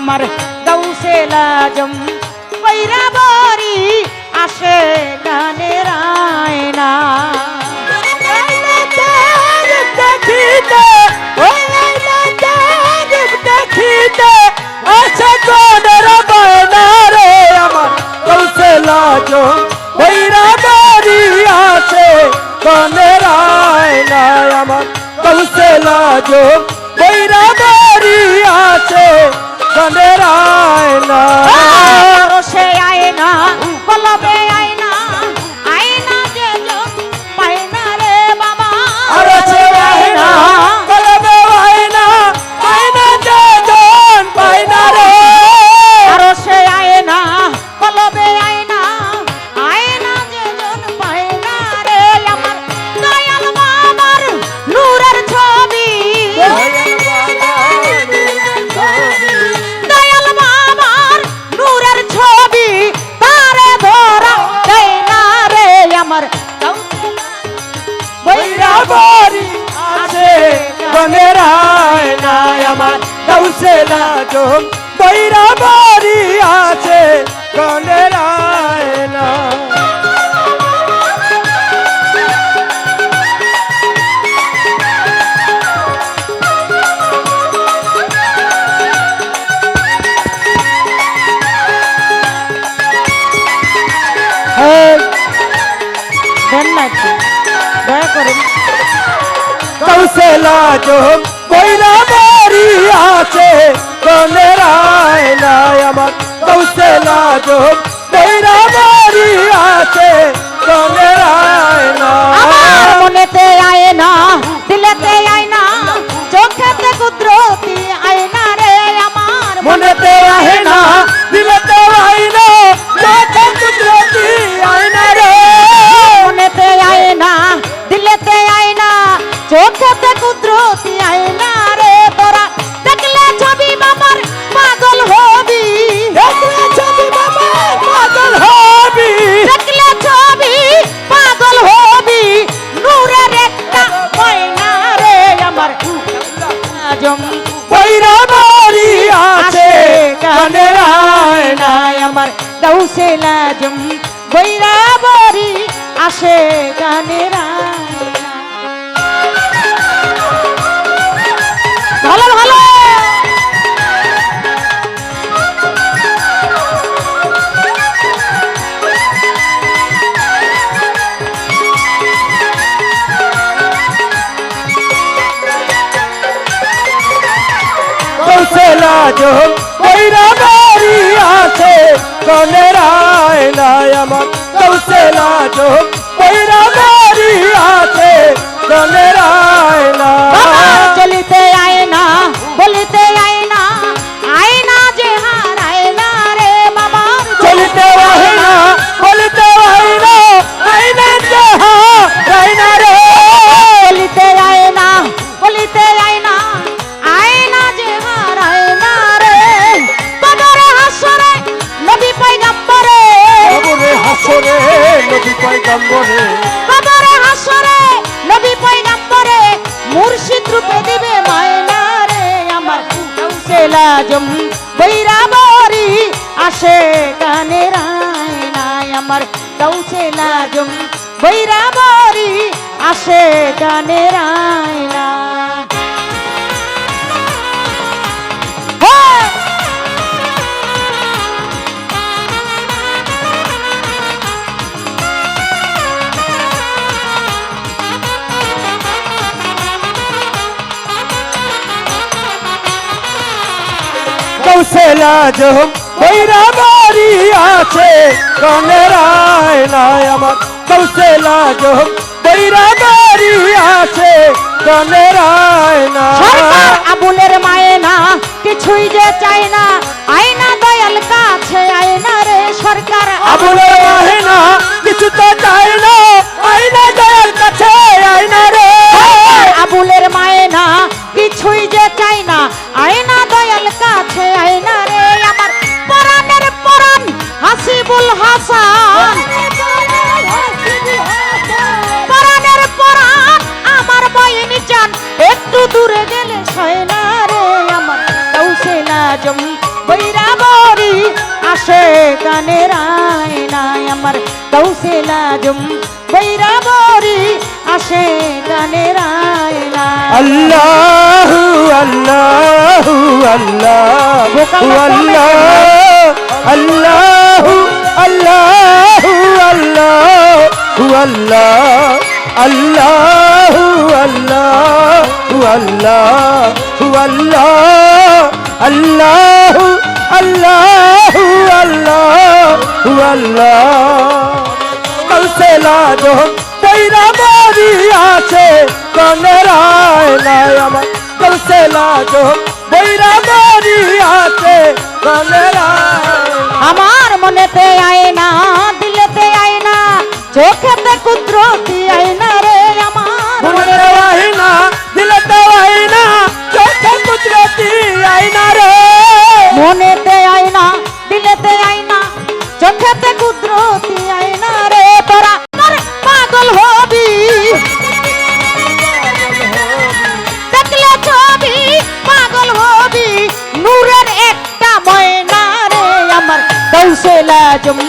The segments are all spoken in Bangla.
আমার গৌসে লাজম কইরা বরি আসে গানের আয়না। দেখিতে আমার কৌশে লাজো বৈরা বাড়ি আছে বনের আয়না আমার কৌশে লাজো বৈরা বাড়ি আছে বনের আয়না দয়া করে কৌশলা বৈরা বাড়ি আছে আমার। কৌশলা বৈরা বাড়ি আছে দৌসে লাজম বৈরা বরি আসে গানের। ভালো ভালো জো বৈরা আছে কানের আয়না আমার কৌশলা চোখ বৈরা আছে আয়না নবী পয়গম্বরে। কবরে হাসরে, নবী পয়গম্বরে, মুর্শিদ রূপে দিবে মায়না রে আমার কৌশে লাজম বৈরা বরি আসে গানের আয়নায় আমার কৌশে লাজম বৈরা বরি আসে গানের আয়না কৌশলা জো বৈরা বাড়ি আছে কানের নাই আমার। কৌশে জো বৈরা বাড়ি আছে কানের আয়না না আবুলের মায়না কিছুই যে চায় না। রফিকুল হাসান। আমার বয়নি চান। একটু দূরে গেলে রে আমার। কৌশলা জমি বৈরা বরি আসে কানে রায় আমার। কৌশলা জমি বৈরা বরি আসে কানে না আল্লাহ আল্লাহ আল্লাহ। আল্লাহ আল্লাহ। আল্লাহ আল্লাহ আল্লাহ আল্লাহ আল্লাহ আল্লাহ আল্লাহ আল্লাহ আল্লাহ কালসে লাজো আছে কনরায় নাই আমার কালসে আছে কনরায় আমার মনেতে আয় না চোখেতে কুদ্র দিয়াই না রে আমার। মনের ওয়াহিনা দিলেতে ওয়াহিনা চোখে কুদ্র দিয়াই না রে। মনেতে আইনা দিলেতে আইনা চোখেতে কুদ্র দিয়াই না রে তোরা পাগল হবি দেখলে ছবি পাগল হবি। নূরের একটা ময়না রে আমার দৌসেলা জমি।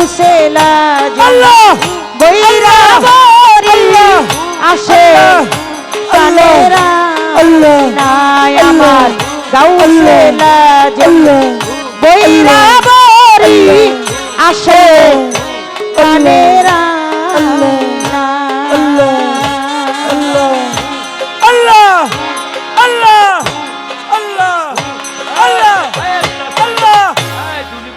হুসে বৈরা আসে। কালেরা নাই আমার গাউসে বৈরা বরি